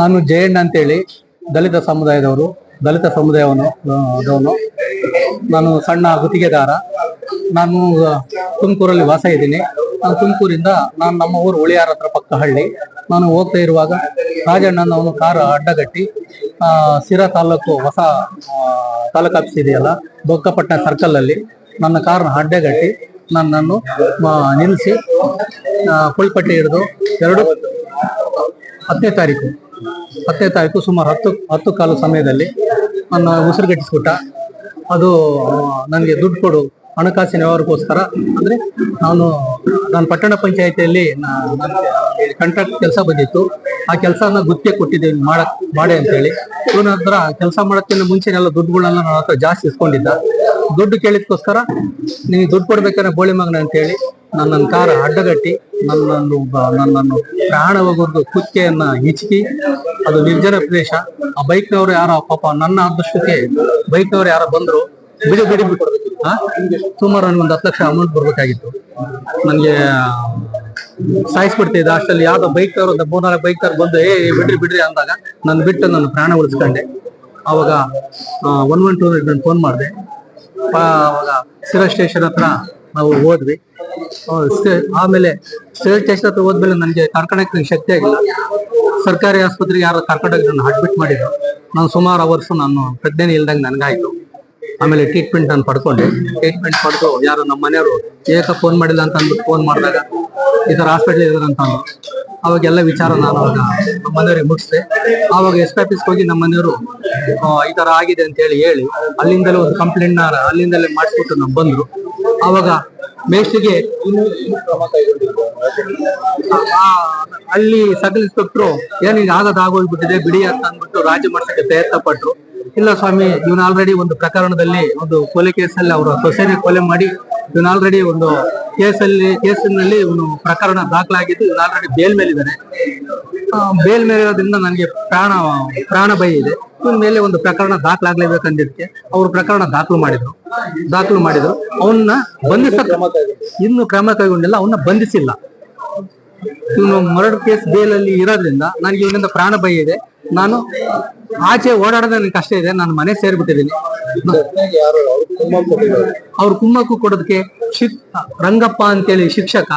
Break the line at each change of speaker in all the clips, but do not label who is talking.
ನಾನು ಜಯಣ್ಣ ಅಂತೇಳಿ, ದಲಿತ ಸಮುದಾಯದವರು, ದಲಿತ ಸಮುದಾಯವನ್ನು ಅದವನು ನಾನು ಸಣ್ಣ ಗುತ್ತಿಗೆದಾರ. ನಾನು ತುಮಕೂರಲ್ಲಿ ವಾಸ ಇದ್ದೀನಿ. ನಾನು ತುಮಕೂರಿಂದ, ನಾನು ನಮ್ಮ ಊರು ಉಳಿಯಾರ ಹತ್ರ ಪಕ್ಕ ಹಳ್ಳಿ. ನಾನು ಹೋಗ್ತಾ ಇರುವಾಗ ರಾಜಣ್ಣನ ಅವನು ಕಾರು ಅಡ್ಡಗಟ್ಟಿ ಸಿರಾ ತಾಲೂಕು ಹೊಸ ತಾಲೂಕು ಆಫೀಸ್ ಇದೆಯಲ್ಲ, ಬೊಕ್ಕಪಟ್ಟಣ ಸರ್ಕಲ್ ಅಲ್ಲಿ ನನ್ನ ಕಾರನ್ನ ಅಡ್ಡಗಟ್ಟಿ, ನನ್ನನ್ನು ನಿಲ್ಲಿಸಿ ಪುಲ್ಪಟ್ಟಿ ಹಿಡಿದು ಎರಡು ಹತ್ತನೇ ತಾರೀಕು. ಹತ್ತನೇ ತಾರೀಕು ಸುಮಾರು ಹತ್ತು ಹತ್ತು ಕಾಲು ಸಮಯದಲ್ಲಿ ನನ್ನ ಉಸಿರುಗಟ್ಟಿಸ್ಬಿಟ್ಟ ಅದು, ನನಗೆ ದುಡ್ಡು ಕೊಡು, ಹಣಕಾಸಿನ ವ್ಯವಹಾರಕ್ಕೋಸ್ಕರ. ಅಂದರೆ ನಾನು ನಾನು ಪಟ್ಟಣ ಪಂಚಾಯತಿಯಲ್ಲಿ ಕಾಂಟ್ರಾಕ್ಟ್ ಕೆಲಸ ಬಂದಿತ್ತು. ಆ ಕೆಲಸನ ಗುತ್ತಿಗೆ ಕೊಟ್ಟಿದ್ದೀನಿ ಮಾಡಕ್ ಮಾಡಿ ಅಂತೇಳಿ. ಇವನ ಹತ್ರ ಕೆಲಸ ಮಾಡೋಕ್ಕಿಂತ ಮುಂಚೆನೆಲ್ಲ ದುಡ್ಡುಗಳನ್ನ ನನ್ನ ಹತ್ರ ಜಾಸ್ತಿ ಇಸ್ಕೊಂಡಿದ್ದ. ದುಡ್ಡು ಕೇಳಿದ್ಕೋಸ್ಕರ ನೀವು ದುಡ್ಡು ಕೊಡ್ಬೇಕಾದ್ರೆ ಬೋಳಿ ಮಗನ ಅಂತೇಳಿ ನನ್ನ ಕಾರ ಅಡ್ಡಗಟ್ಟಿ, ನನ್ನನ್ನು ನನ್ನನ್ನು ಪ್ರಾಣ ಹೋಗೋದು ಕುತ್ತಿಗೆಯನ್ನ ಹಿಚ್ಕಿ, ಅದು ನಿರ್ಜನ ಪ್ರದೇಶ. ಆ ಬೈಕ್ನವರು ಯಾರೋ, ಪಾಪ ನನ್ನ ಅದೃಷ್ಟಕ್ಕೆ ಬೈಕ್ನವರು ಯಾರೋ ಬಂದ್ರು, ಬಿಡಿ ಬಿಡಿ? ಸುಮಾರು ನನಗೆ ಒಂದು ಹತ್ತು ಲಕ್ಷ ಅಮೌಂಟ್ ಬರ್ಬೇಕಾಗಿತ್ತು. ನನಗೆ ಸಾಯಿಸ್ಬಿಡ್ತಿದ್ದೆ ಅಷ್ಟಲ್ಲಿ ಯಾವ್ದೋ ಬೈಕ್ ಒಂದು ಮೂರ್ನಾಲ್ಕು ಬೈಕ್ ಬಂದು, ಏ, ಬಿಡ್ರಿ ಬಿಡ್ರಿ ಅಂದಾಗ ನನ್ನ ಬಿಟ್ಟು ನನ್ನ ಪ್ರಾಣ ಉಳಿಸ್ಕೊಂಡೆ ಅವಾಗ ಒನ್ ಒನ್ ಟೂ ನಾನು ಫೋನ್ ಮಾಡಿದೆ. ಅವಾಗ ಸಿರಾ ಸ್ಟೇಷನ್ ಹತ್ರ ನಾವು ಹೋದ್ವಿ. ಆಮೇಲೆ ಸ್ಟೇಟ್ ಟೆಸ್ಟ್ ಹತ್ರ ಹೋದ್ಮೇಲೆ ನನಗೆ ಕರ್ಕೊಂಡಕ್ಕೆ ನಂಗೆ ಶಕ್ತಿ ಆಗಿಲ್ಲ. ಸರ್ಕಾರಿ ಆಸ್ಪತ್ರೆಗೆ ಯಾರು ಕರ್ಕೊಂಡೋಗಿ ನಾನು ಅಡ್ಮಿಟ್ ಮಾಡಿದ್ರು. ನಾನು ಸುಮಾರು ಅವರ್ಸ್ ನಾನು ಪ್ರಜ್ಞೆ ಇಲ್ದಂಗೆ ನನಗಾಯ್ತು. ಆಮೇಲೆ ಟ್ರೀಟ್ಮೆಂಟ್ ನಾನು ಪಡ್ಕೊಂಡೆ. ಟ್ರೀಟ್ಮೆಂಟ್ ಪಡೆದು ಯಾರು ನಮ್ಮ ಮನೆಯವರು, ಏಕ ಫೋನ್ ಮಾಡಿಲ್ಲ? ಅಂತ ಅಂದ್ಬಿಟ್ಟು ಫೋನ್ ಮಾಡಿದಾಗ ಈ ತರ ಹಾಸ್ಪಿಟ್ಲ್ ಇದ್ದಾರೆ ಅಂತ ಅವಾಗೆಲ್ಲ ವಿಚಾರ ನಾನು ಅವಾಗ ನಮ್ಮ ಮನೆಯವ್ರಿಗೆ ಮುಟ್ಟಿಸಿದೆ ಆವಾಗ ಎಸ್ ಆಫೀಸ್ಗೆ ಹೋಗಿ ನಮ್ಮ ಮನೆಯವರು ಈ ತರ ಆಗಿದೆ ಅಂತ ಹೇಳಿ ಹೇಳಿ ಅಲ್ಲಿಂದಲೇ ಒಂದು ಕಂಪ್ಲೇಂಟ್ ಅಲ್ಲಿಂದಲೇ ಮಾಡಿಸ್ಬಿಟ್ಟು ನಾವು ಬಂದ್ರು. ಆವಾಗ ಮೇಸ್ಟಿಗೆ ಆ, ಅಲ್ಲಿ ಸಕಲ್ ಇನ್ಸ್ಪೆಕ್ಟ್ರು ಏನ್ ಈಗ ಆಗದ ಆಗೋಗ್ಬಿಟ್ಟಿದೆ ಬಿಡಿ ಅಂತ ಅಂದ್ಬಿಟ್ಟು ರಾಜಿ ಮಾಡ್ಸಕ್ಕೆ ಪ್ರಯತ್ನ ಪಟ್ರು. ಇಲ್ಲ ಸ್ವಾಮಿ ಇವನು ಆಲ್ರೆಡಿ ಒಂದು ಪ್ರಕರಣದಲ್ಲಿ ಒಂದು ಕೊಲೆ ಕೇಸಲ್ಲಿ ಅವರ ಸೊಸೆನೆ ಕೊಲೆ ಮಾಡಿ ಇವನ್ ಆಲ್ರೆಡಿ ಒಂದು ಕೇಸಲ್ಲಿ ಕೇಸಿನಲ್ಲಿ ಇವನು ಪ್ರಕರಣ ದಾಖಲಾಗಿದ್ದು ಇವನ್ ಆಲ್ರೆಡಿ ಬೇಲ್ ಮೇಲಿದ್ದಾನೆ ಬೇಲ್ ಮೇಲಿರೋದ್ರಿಂದ ನನಗೆ ಪ್ರಾಣ ಪ್ರಾಣ ಭಯ ಇದೆ. ಇವನ್ ಮೇಲೆ ಒಂದು ಪ್ರಕರಣ ದಾಖಲಾಗಲೇಬೇಕಂದಿದ್ದಕ್ಕೆ ಅವರು ಪ್ರಕರಣ ದಾಖಲು ಮಾಡಿದ್ರು. ದಾಖಲು ಮಾಡಿದ್ರು. ಅವನ್ನ ಬಂಧಿಸ ಇನ್ನು ಕ್ರಮ ಕೈಗೊಂಡಿಲ್ಲ ಅವನ್ನ ಬಂಧಿಸಿಲ್ಲ. ಇವನು ಮರ್ಡರ್ ಕೇಸ್ ಬೇಲಲ್ಲಿ ಇರೋದ್ರಿಂದ ನನಗೆ ಇವನಿಂದ ಪ್ರಾಣ ಭಯ ಇದೆ. ನಾನು ಆಚೆ ಓಡಾಡೋದು ನನಗೆ ಕಷ್ಟ ಇದೆ. ನಾನು ಮನೆ ಸೇರ್ಬಿಟ್ಟಿದ್ದೀನಿ. ಅವ್ರ ಕುಮ್ಮಕ್ಕು ಕೊಡೋದಕ್ಕೆ ರಂಗಪ್ಪ ಅಂತೇಳಿ ಶಿಕ್ಷಕ,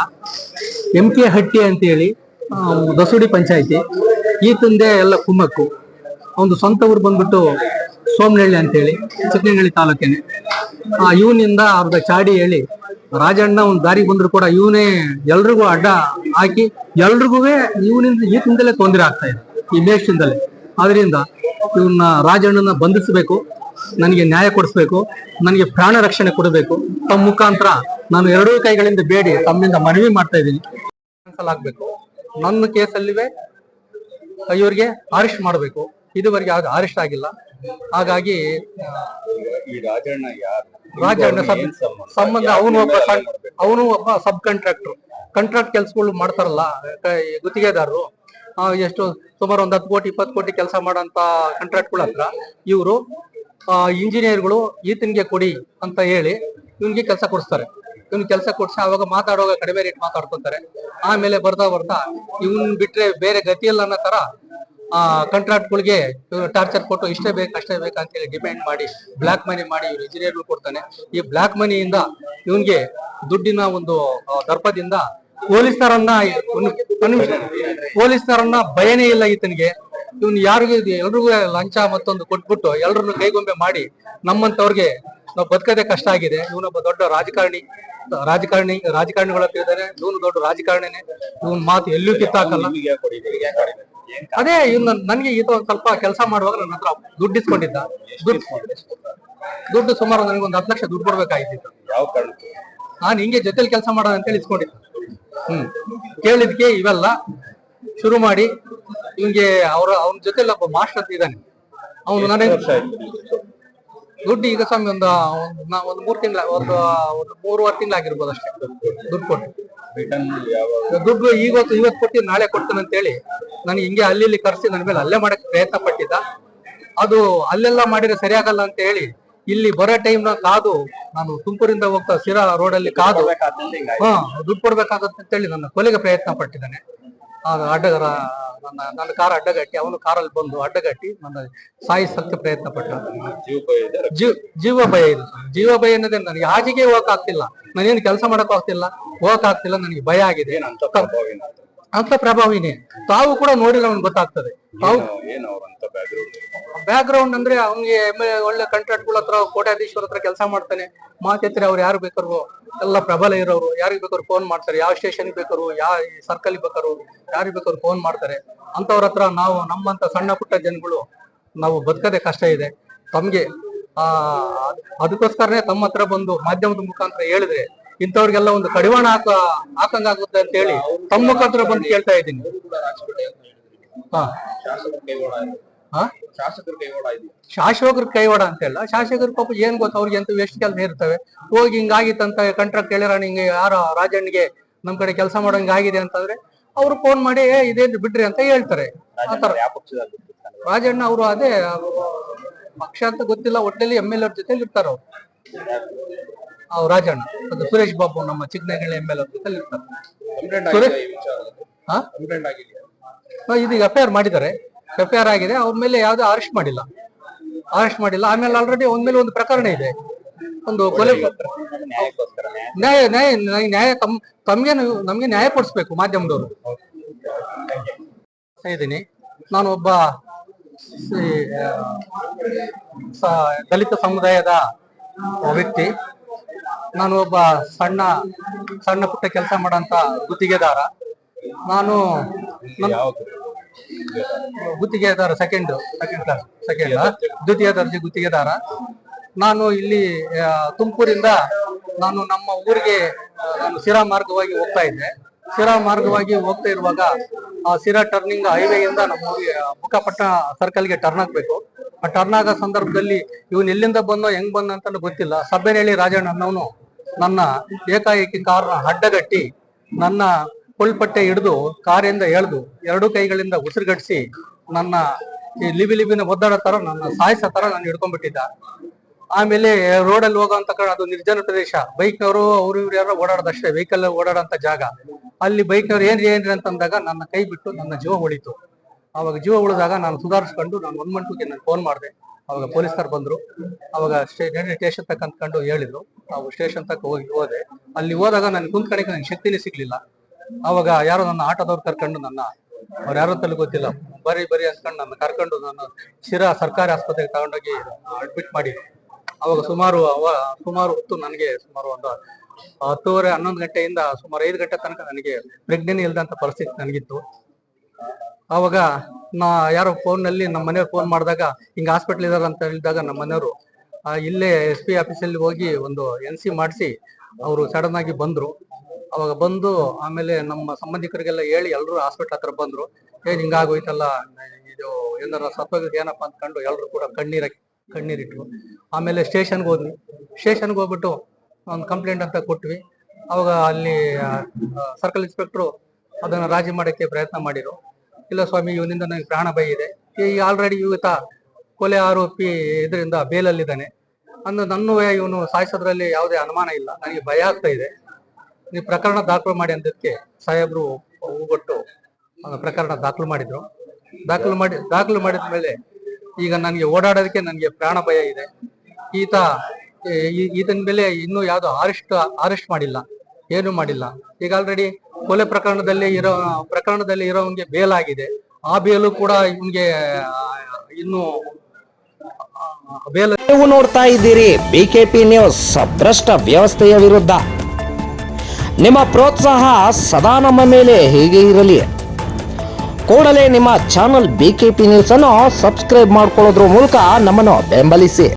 ಎಂ ಕೆ ಹಟ್ಟಿ ಅಂತೇಳಿ ದಸೂಡಿ ಪಂಚಾಯತಿ ತಂದೆ ಎಲ್ಲ ಕುಮ್ಮಕ್ಕು. ಅವನು ಸ್ವಂತ ಊರು ಬಂದ್ಬಿಟ್ಟು ಸೋಮನಹಳ್ಳಿ ಅಂತೇಳಿ, ಚಿಕ್ಕನಹಳ್ಳಿ ತಾಲೂಕೇನೆ. ಆ ಇವನಿಂದ ಅರ್ಧ ಚಾಡಿ ಹೇಳಿ, ರಾಜಣ್ಣ ಒಂದು ದಾರಿ ಬಂದ್ರು ಕೂಡ ಇವನೇ ಎಲ್ರಿಗೂ ಅಡ್ಡ ಹಾಕಿ, ಎಲ್ರಿಗೂ ಇವನಿಂದ ಈತನಿಂದಲೇ ತೊಂದರೆ ಆಗ್ತಾ ಇದೆ, ಈ ಮೇಷದಿಂದಲೇ ಅದರಿಂದ ಇವನ್ನ ರಾಜಣ್ಣನ ಬಂಧಿಸಬೇಕು, ನನಗೆ ನ್ಯಾಯ ಕೊಡಿಸ್ಬೇಕು, ನನಗೆ ಪ್ರಾಣ ರಕ್ಷಣೆ ಕೊಡಬೇಕು. ತಮ್ಮ ಮುಖಾಂತರ ನಾನು ಎರಡೂ ಕೈಗಳಿಂದ ಬೇಡಿ, ತಮ್ಮಿಂದ ಮನವಿ ಮಾಡ್ತಾ ಇದ್ದೀನಿ. ಕ್ಯಾನ್ಸಲ್ ಆಗ್ಬೇಕು. ನನ್ನ ಕೇಸಲ್ಲಿವೆ ಇವ್ರಿಗೆ ಅರೆಸ್ಟ್ ಮಾಡಬೇಕು. ಇದುವರೆಗೆ ಯಾವ್ದು ಅರೆಸ್ಟ್ ಆಗಿಲ್ಲ. ಹಾಗಾಗಿ
ಈ ರಾಜಣ್ಣ ಯಾರು?
ರಾಜಣ್ಣ ಸಬ್
ಸಂಬಂಧ?
ಅವನು ಒಬ್ಬ ಅವನು ಒಬ್ಬ ಸಬ್ ಕಾಂಟ್ರಾಕ್ಟರ್ ಕಾಂಟ್ರಾಕ್ಟ್ ಕೆಲಸಗಳು ಮಾಡ್ತಾರಲ್ಲ ಗುತ್ತಿಗೆದಾರರು. ಎಷ್ಟು ಸುಮಾರು ಒಂದ್ ಹತ್ತು ಕೋಟಿ ಇಪ್ಪತ್ತು ಕೋಟಿ ಕೆಲಸ ಮಾಡೋಂತ ಕಾಂಟ್ರಾಕ್ಟ್ಗಳ ಹತ್ರ ಇವರು ಇಂಜಿನಿಯರ್ಗಳು ಈತನ್ಗೆ ಕೊಡಿ ಅಂತ ಹೇಳಿ ಇವನ್ಗೆ ಕೆಲಸ ಕೊಡಿಸ್ತಾರೆ. ಇವ್ನ ಕೆಲಸ ಕೊಡ್ಸಿ ಅವಾಗ ಮಾತಾಡುವಾಗ ಕಡಿಮೆ ರೇಟ್ ಮಾತಾಡ್ಕೊಂತಾರೆ. ಆಮೇಲೆ ಬರ್ತಾ ಬರ್ತಾ ಇವನ್ ಬಿಟ್ರೆ ಬೇರೆ ಗತಿಯಲ್ಲ ಅನ್ನೋ ತರ ಕಾಂಟ್ರಾಕ್ಟ್ಗಳಿಗೆ ಟಾರ್ಚರ್ ಕೊಟ್ಟು ಇಷ್ಟೇ ಬೇಕು, ಅಷ್ಟೇ ಬೇಕು ಅಂತೇಳಿ ಡಿಪೆಂಡ್ ಮಾಡಿ ಬ್ಲಾಕ್ ಮನಿ ಮಾಡಿ ಇವ್ರು ಇಂಜಿನಿಯರ್ಗಳು ಕೊಡ್ತಾನೆ. ಈ ಬ್ಲಾಕ್ ಮನಿಯಿಂದ ಇವನ್ಗೆ ದುಡ್ಡಿನ ಒಂದು ದರ್ಪದಿಂದ ಪೊಲೀಸರನ್ನ ಪೊಲೀಸರನ್ನ ಭಯನೇ ಇಲ್ಲ ಈತನಿಗೆ. ಇವನ್ ಯಾರಿಗೂ ಎಲ್ರಿಗೂ ಲಂಚ ಮತ್ತೊಂದು ಕೊಟ್ಬಿಟ್ಟು ಎಲ್ರನ್ನು ಕೈಗೊಂಬೆ ಮಾಡಿ ನಮ್ಮಂತವ್ರಿಗೆ ನಾವು ಬದುಕದೆ ಕಷ್ಟ ಆಗಿದೆ. ಇವನೊಬ್ಬ ದೊಡ್ಡ ರಾಜಕಾರಣಿ ರಾಜಕಾರಣಿ ರಾಜಕಾರಣಿಗಳ ಇದ್ದಾನೆ ಇವನು ದೊಡ್ಡ ರಾಜಕಾರಣಿನೇ. ಇವನ್ ಮಾತು ಎಲ್ಲೂ ಕಿತ್ತಾಕಲ್ಲ. ಅದೇ ಇವ್ನು ನನ್ಗೆ ಈತ ಒಂದ್ ಸ್ವಲ್ಪ ಕೆಲಸ ಮಾಡುವಾಗ ನನ್ನ ಹತ್ರ ದುಡ್ಡು ಇಸ್ಕೊಂಡಿದ್ದ. ದುಡ್ಡು ದುಡ್ಡು ಸುಮಾರು ನನಗೆ ಒಂದು ಹತ್ತು ಲಕ್ಷ ದುಡ್ಡು ಕೊಡ್ಬೇಕಾಗಿತ್ತು.
ಯಾವ ಕಾರಣಕ್ಕೆ?
ನಾನು ಹಿಂಗೆ ಜೊತೆಲಿ ಕೆಲಸ ಮಾಡೋಣ ಅಂತೇಳಿ ಇಸ್ಕೊಂಡಿದ್ದೆ. ಹ್ಮ್. ಕೇಳಿದ್ಕೆ ಇವೆಲ್ಲ ಶುರು ಮಾಡಿ ಇವ್ಗೆ ಅವ್ರ ಅವನ ಜೊತೆಲಿ ಒಬ್ಬ ಮಾಸ್ಟರ್ ಅಂತ ಇದ್ದಾನೆ ಅವನು ನನಗೆ ದುಡ್ಡು ಈಗ ಸ್ವಾಮಿ ಒಂದು ಒಂದು ನಾ- ಒಂದು ಮೂರ್ ತಿಂಗಳ ಒಂದು ಒಂದು ಮೂರುವರೆ ತಿಂಗಳಾಗಿರ್ಬೋದು ಅಷ್ಟೇ. ದುಡ್ಡು ಕೊಟ್ಟು. ದುಡ್ಡು ಇವತ್ತು ಇವತ್ತು ಕೊಟ್ಟಿ ನಾಳೆ ಕೊಡ್ತೇನೆ ಅಂತ ಹೇಳಿ ನನಗೆ ಹಿಂಗೆ ಅಲ್ಲಿ ಇಲ್ಲಿ ಕರ್ಸಿ ನನ್ನ ಮೇಲೆ ಅಲ್ಲೇ ಮಾಡಕ್ಕೆ ಪ್ರಯತ್ನ ಪಟ್ಟಿದ್ದ. ಅದು ಅಲ್ಲೆಲ್ಲ ಮಾಡಿದ್ರೆ ಸರಿಯಾಗಲ್ಲ ಅಂತ ಹೇಳಿ ಇಲ್ಲಿ ಬರೋ ಟೈಮ್ನ ಕಾದು ನಾನು ತುಮಕೂರಿಂದ ಹೋಗ್ತಾ ಸಿರಾ ರೋಡ್ ಅಲ್ಲಿ ಕಾದು. ಹಾ ದುಡ್ಡು ಕೊಡ್ಬೇಕಾಗತ್ತೆ ಅಂತ ಹೇಳಿ ನನ್ನ ಕೊಲೆಗೆ ಪ್ರಯತ್ನ ಪಟ್ಟಿದ್ದಾನೆ. ಅಡ್ಡ ನನ್ನ ನನ್ನ ಕಾರ್ ಅಡ್ಡಗಟ್ಟಿ ಅವನು ಕಾರಲ್ಲಿ ಬಂದು ಅಡ್ಡಗಟ್ಟಿ ನನ್ನ ಸಾಯಿಸಕ್ಕೆ ಪ್ರಯತ್ನ ಪಟ್ಟ.
ಜೀವ ಭಯ ಇದೆ.
ಜೀವ ಭಯ ಅನ್ನೋದೇ ನನಗೆ ಆಚೆಗೆ ಹೋಗಕ್ ಆಗ್ತಿಲ್ಲ ನಾನೇನು ಕೆಲಸ ಮಾಡಕ್ ಆಗ್ತಿಲ್ಲ ಹೋಗಕ್ ಆಗ್ತಿಲ್ಲ ನನಗೆ ಭಯ ಆಗಿದೆ.
ಅಂತ ಪ್ರಭಾವಿನಿ
ಅಂತ ತಾವು ಕೂಡ ನೋಡಿದ್ರೆ ಅವ್ನ್ ಗೊತ್ತಾಗ್ತದೆ. ತಾವು
ಏನು ಅವ್ರಂತ ಬ್ಯಾಕ್ಗ್ರೌಂಡ್
ಬ್ಯಾಕ್ ಗ್ರೌಂಡ್ ಅಂದ್ರೆ ಅವ್ನಿಗೆ ಒಳ್ಳೆ ಕಾಂಟ್ರಾಕ್ಟ್ಗಳ ಹತ್ರ ಕೋಟ್ಯಾಧೀಶ್ವರ ಹತ್ರ ಕೆಲಸ ಮಾಡ್ತಾನೆ. ಮಾತೆತ್ತರೆ ಅವ್ರು ಯಾರು ಬೇಕಾರು ಎಲ್ಲ ಪ್ರಬಲ ಇರೋರು ಯಾರಿಗೆ ಬೇಕಾದ್ರು ಫೋನ್ ಮಾಡ್ತಾರೆ. ಯಾವ ಸ್ಟೇಷನ್ ಬೇಕಾದ್ರು ಯಾವ ಸರ್ಕಲ್ ಬೇಕಾರು ಯಾರಿಗೆ ಬೇಕಾದ್ರು ಫೋನ್ ಮಾಡ್ತಾರೆ. ಅಂತವ್ರ ಹತ್ರ ನಾವು ನಮ್ಮಂತ ಸಣ್ಣ ಪುಟ್ಟ ಜನಗಳು ನಾವು ಬದುಕದೆ ಕಷ್ಟ ಇದೆ. ತಮ್ಗೆ ಆ ಅದ್- ಅದಕ್ಕೋಸ್ಕರನೇ ತಮ್ಮ ಹತ್ರ ಬಂದು ಮಾಧ್ಯಮದ ಮುಖಾಂತರ ಹೇಳಿದ್ರೆ ಇಂಥವ್ರಿಗೆಲ್ಲ ಒಂದು ಕಡಿವಾಣ ಹಾಕ ಹಾಕಂಗಾಗುತ್ತೆ ಅಂತ ಹೇಳಿ ತಮ್ಮ ಮುಖಾಂತರ ಬಂದು ಕೇಳ್ತಾ ಇದ್ದೀನಿ. ಹಾ.
ಶಾಸಕರ ಕೈವಾಡ ಇದೆ. ಇದೆ.
ಅಂತ ಹೇಳ ಶಾಸಕರ ಪಾಪ ಏನ್ ಗೊತ್ತ ಅವ್ರಿಗೆ ಅಂತ ವೇಸ್ಟ್ ಕೆಲಸ ಇರ್ತವೆ. ಹೋಗಿ ಹಿಂಗಾಗಿತ್ತಂತ ಕಾಂಟ್ರಾಕ್ಟ್ ಹೇಳಿರ ಹಿಂಗೆ ಯಾರೋ ರಾಜಣ್ಣಿಗೆ ನಮ್ ಕಡೆ ಕೆಲಸ ಮಾಡೋಂಗ್ ಆಗಿದೆ ಅಂತಂದ್ರೆ ಅವ್ರು ಫೋನ್ ಮಾಡಿ ಏ ಇದೇನು ಬಿಡ್ರಿ ಅಂತ ಹೇಳ್ತಾರೆ. ಆತರ ರಾಜಣ್ಣ ಅವರು ಅದೇ ಪಕ್ಷ ಅಂತ ಗೊತ್ತಿಲ್ಲ ಒಟ್ಟಲ್ಲಿ ಎಂ ಎಲ್ ಎರ್ ಜೊತೆಲಿ ಇರ್ತಾರ ಅವ್ರು. ಅವ್ರು ರಾಜಣ್ಣ. ಅದು ಸುರೇಶ್ ಬಾಬು ನಮ್ಮ ಚಿಕ್ಕನಹಳ್ಳಿ ಎಂ ಎಲ್ ಇರ್ತಾರೆ ಹಾ, ಇದೀಗ ಎಫ್ ಐ ಆರ್ ಮಾಡಿದ್ದಾರೆ ಎಫ್ ಐ ಆರ್ ಆಗಿದೆ ಅವ್ರ ಮೇಲೆ ಯಾವ್ದು ಅರೆಸ್ಟ್ ಮಾಡಿಲ್ಲ. ಅರೆಸ್ಟ್ ಮಾಡಿಲ್ಲ ಆಮೇಲೆ ಆಲ್ರೆಡಿ ಒಂದ್ ಮೇಲೆ ಒಂದು ಪ್ರಕರಣ ಇದೆ. ಒಂದು ಕೊಲೆ ನ್ಯಾಯ. ನ್ಯಾಯ ನ್ಯಾಯ- ನ್ಯಾಯ ತಮ್ ತಮ್ಗೆ ನಮ್ಗೆ ನ್ಯಾಯ ಕೊಡಿಸ್ಬೇಕು ಮಾಧ್ಯಮದವರು. ಇದ್ದೀನಿ. ನಾನು ಒಬ್ಬ ದಲಿತ ಸಮುದಾಯದ ವ್ಯಕ್ತಿ. ನಾನು ಒಬ್ಬ ಸಣ್ಣ ಸಣ್ಣ ಪುಟ್ಟ ಕೆಲಸ ಮಾಡಂತ ಗುತ್ತಿಗೆದಾರ. ನಾನು ಗುತ್ತಿಗೆದಾರ ಸೆಕೆಂಡ್ ಸೆಕೆಂಡ್ ಸೆಕೆಂಡ್ ದ್ವಿತೀಯ ದರ್ಜೆ ಗುತ್ತಿಗೆದಾರ. ನಾನು ಇಲ್ಲಿ ತುಮಕೂರಿಂದ ನಾನು ನಮ್ಮ ಊರಿಗೆ ನಾನು ಸಿರಾ ಮಾರ್ಗವಾಗಿ ಹೋಗ್ತಾ ಇದ್ದೆ. ಸಿರಾ ಮಾರ್ಗವಾಗಿ ಹೋಗ್ತಾ ಇರುವಾಗ, ಆ ಸಿರಾ ಟರ್ನಿಂಗ್ ಹೈವೇಯಿಂದ ನಮ್ಮ ಊರಿಗೆ ಬುಕ್ಕಾಪಟ್ಟಣ ಸರ್ಕಲ್ಗೆ ಟರ್ನ್ ಆಗ್ಬೇಕು. ಆ ಟರ್ನ್ ಆಗೋ ಸಂದರ್ಭದಲ್ಲಿ ಇವನ್ ಎಲ್ಲಿಂದ ಬಂದೋ, ಹೆಂಗ್ ಬಂದ ಅಂತ ಗೊತ್ತಿಲ್ಲ. ಸಬ್ಬೆನಹಳ್ಳಿ ರಾಜಣ್ಣ ಅನ್ನೋನು ನನ್ನ ಏಕಾಏಕಿ ಕಾರ್ನ ಅಡ್ಡಗಟ್ಟಿ ನನ್ನ ಕೊಳ್ಪಟ್ಟೆ ಹಿಡಿದು ಕಾರಿಂದ ಎಳೆದು ಎರಡು ಕೈಗಳಿಂದ ಉಸಿರುಗಟ್ಟಿಸಿ ನನ್ನ ಈ ಲಿಬಿ ಲಿಬಿನ ಒದ್ದಾಡೋ ತರ ನನ್ನ ಸಾಯಿಸೋ ತರ ನಾನು ಹಿಡ್ಕೊಂಡ್ಬಿಟ್ಟಿದ್ದ. ಆಮೇಲೆ ರೋಡಲ್ಲಿ ಹೋಗೋಂತ ಕಡೆ ಅದು ನಿರ್ಜನ ಪ್ರದೇಶ. ಬೈಕ್ನವರು, ಅವ್ರು ಇವ್ರು ಯಾರೋ ಓಡಾಡೋದಷ್ಟೇ ವೆಹಿಕಲ್ ಓಡಾಡೋಂತ ಜಾಗ. ಅಲ್ಲಿ ಬೈಕ್ನವ್ರು ಏನ್ರಿ ಏನ್ರಿ ಅಂತಂದಾಗ ನನ್ನ ಕೈ ಬಿಟ್ಟು ನನ್ನ ಜೀವ ಉಳಿತು ಅವಾಗ ಜೀವ ಉಳಿದಾಗ ನಾನು ಸುಧಾರಿಸ್ಕೊಂಡು ನಾನು ಒನ್ ಮಂಟುಗೆ ನಾನು ಫೋನ್ ಮಾಡಿದೆ. ಅವಾಗ ಪೊಲೀಸರು ಬಂದ್ರು. ಅವಾಗ ಸ್ಟೇಷನ್ ತಕ್ಕ ಅಂದ್ಕೊಂಡು ಹೇಳಿದ್ರು. ನಾವು ಸ್ಟೇಷನ್ ತಕ್ಕ ಹೋಗಿ ಹೋದೆ. ಅಲ್ಲಿ ಹೋದಾಗ ನಾನು ಕುಂತ್ಕಣಿಕೆ ನನಗೆ ಶಕ್ತಿನೇ ಸಿಗ್ಲಿಲ್ಲ. ಅವಾಗ ಯಾರೋ ನನ್ನ ಆಟೋದವ್ರು ಕರ್ಕೊಂಡು ನನ್ನ ಅವ್ರು ಯಾರೋ ತಲೆ ಗೊತ್ತಿಲ್ಲ. ಬರಿ ಬರಿ ಅಂದ್ಕೊಂಡು ನನ್ನ ಕರ್ಕೊಂಡು ನನ್ನ ಶಿರಾ ಸರ್ಕಾರಿ ಆಸ್ಪತ್ರೆಗೆ ತಗೊಂಡೋಗಿ ಅಡ್ಮಿಟ್ ಮಾಡಿದ್ರು. ಅವಾಗ ಸುಮಾರು ಅವ ಸುಮಾರು ಹೊತ್ತು ನನಗೆ ಸುಮಾರು ಒಂದು ಹತ್ತುವರೆ ಹನ್ನೊಂದು ಗಂಟೆಯಿಂದ ಸುಮಾರು ಐದು ಗಂಟೆ ತನಕ ನನಗೆ ಪ್ರಜ್ಞೆನೇ ಇಲ್ದಂತ ಪರಿಸ್ಥಿತಿ ನನಗಿತ್ತು. ಅವಾಗ ನಾ ಯಾರೋ ಫೋನ್ನಲ್ಲಿ ನಮ್ಮ ಮನೆಯವ್ರು ಫೋನ್ ಮಾಡಿದಾಗ, ಹಿಂಗ ಹಾಸ್ಪಿಟ್ಲ್ ಇದಾರ ಅಂತ ಹೇಳಿದಾಗ ನಮ್ಮ ಮನೆಯವರು ಇಲ್ಲೇ ಎಸ್ ಪಿ ಆಫೀಸಲ್ಲಿ ಹೋಗಿ ಒಂದು ಎನ್ ಸಿ ಮಾಡಿಸಿ ಅವರು ಸಡನ್ ಆಗಿ ಬಂದ್ರು. ಅವಾಗ ಬಂದು ಆಮೇಲೆ ನಮ್ಮ ಸಂಬಂಧಿಕರಿಗೆಲ್ಲ ಹೇಳಿ ಎಲ್ಲರೂ ಹಾಸ್ಪಿಟ್ಲ್ ಹತ್ರ ಬಂದ್ರು. ಏನ್ ಹಿಂಗಾಗೋಯ್ತಲ್ಲ ಇದು ಏನಾರ ಸತ್ತೋಗಿದ್ ಏನಪ್ಪ ಅಂದ್ಕೊಂಡು ಎಲ್ಲರೂ ಕೂಡ ಕಣ್ಣೀರ, ಕಣ್ಣೀರಿಟ್ರು. ಆಮೇಲೆ ಸ್ಟೇಷನ್ಗೆ ಹೋದ್ವಿ. ಸ್ಟೇಷನ್ಗೆ ಹೋಗ್ಬಿಟ್ಟು ಒಂದು ಕಂಪ್ಲೇಂಟ್ ಅಂತ ಕೊಟ್ವಿ. ಅವಾಗ ಅಲ್ಲಿ ಸರ್ಕಲ್ ಇನ್ಸ್ಪೆಕ್ಟ್ರು ಅದನ್ನ ರಾಜಿ ಮಾಡಕ್ಕೆ ಪ್ರಯತ್ನ ಮಾಡಿರು ಇಲ್ಲ ಸ್ವಾಮಿ, ಇವನಿಂದ ನನಗೆ ಪ್ರಾಣ ಇದೆ. ಈ ಆಲ್ರೆಡಿ ಇವತ್ತ ಕೊಲೆ ಆರೋಪಿ ಇದರಿಂದ ಬೇಲಲ್ಲಿದ್ದಾನೆ. ಅಂದು ನನ್ನ ಇವನು ಸಾಯಿಸೋದ್ರಲ್ಲಿ ಯಾವುದೇ ಅನುಮಾನ ಇಲ್ಲ. ನನಗೆ ಭಯ ಆಗ್ತಾ ಇದೆ. ನೀವು ಪ್ರಕರಣ ದಾಖಲು ಮಾಡಿ ಅಂದಕ್ಕೆ ಸಾಹೇಬ್ರು ಹೂಗೊಟ್ಟು ಪ್ರಕರಣ ದಾಖಲು ಮಾಡಿದ್ರು. ದಾಖಲು ಮಾಡಿ, ದಾಖಲು ಮಾಡಿದ ಮೇಲೆ ಈಗ ನನಗೆ ಓಡಾಡೋದಕ್ಕೆ ನನಗೆ ಪ್ರಾಣ ಭಯ ಇದೆ. ಈತ ಈತನ ಮೇಲೆ ಇನ್ನೂ ಯಾವುದು ಅರೆಸ್ಟ್ ಅರೆಸ್ಟ್ ಮಾಡಿಲ್ಲ. ಏನು ಮಾಡಿಲ್ಲ. ಈಗ ಆಲ್ರೆಡಿ ಕೊಲೆ ಪ್ರಕರಣದಲ್ಲಿ ಇರೋ, ಪ್ರಕರಣದಲ್ಲಿ ಇರೋವನ್ಗೆ ಬೇಲ್ ಆಗಿದೆ ಆ ಬೇಲು ಕೂಡ ಇವನ್ಗೆ, ಇನ್ನು ಬೇಲ್
ನೀವು ನೋಡ್ತಾ ಇದ್ದೀರಿ ಬಿಕೆಪಿ ನ್ಯೂಸ್ ಭ್ರಷ್ಟ ವ್ಯವಸ್ಥೆಯ ವಿರುದ್ಧ. ನಿಮ್ಮ ಪ್ರೋತ್ಸಾಹ ಸದಾ ನಮ್ಮ ಮೇಲೆ ಹೀಗೆ ಇರಲಿ. ಕೂಡಲೇ ನಿಮ್ಮ ಚಾನಲ್ ಬಿಕೆಪಿ ನ್ಯೂಸ್ ಅನ್ನು ಸಬ್ಸ್ಕ್ರೈಬ್ ಮಾಡ್ಕೊಳ್ಳೋದ್ರ ಮೂಲಕ ನಮ್ಮನ್ನು ಬೆಂಬಲಿಸಿ.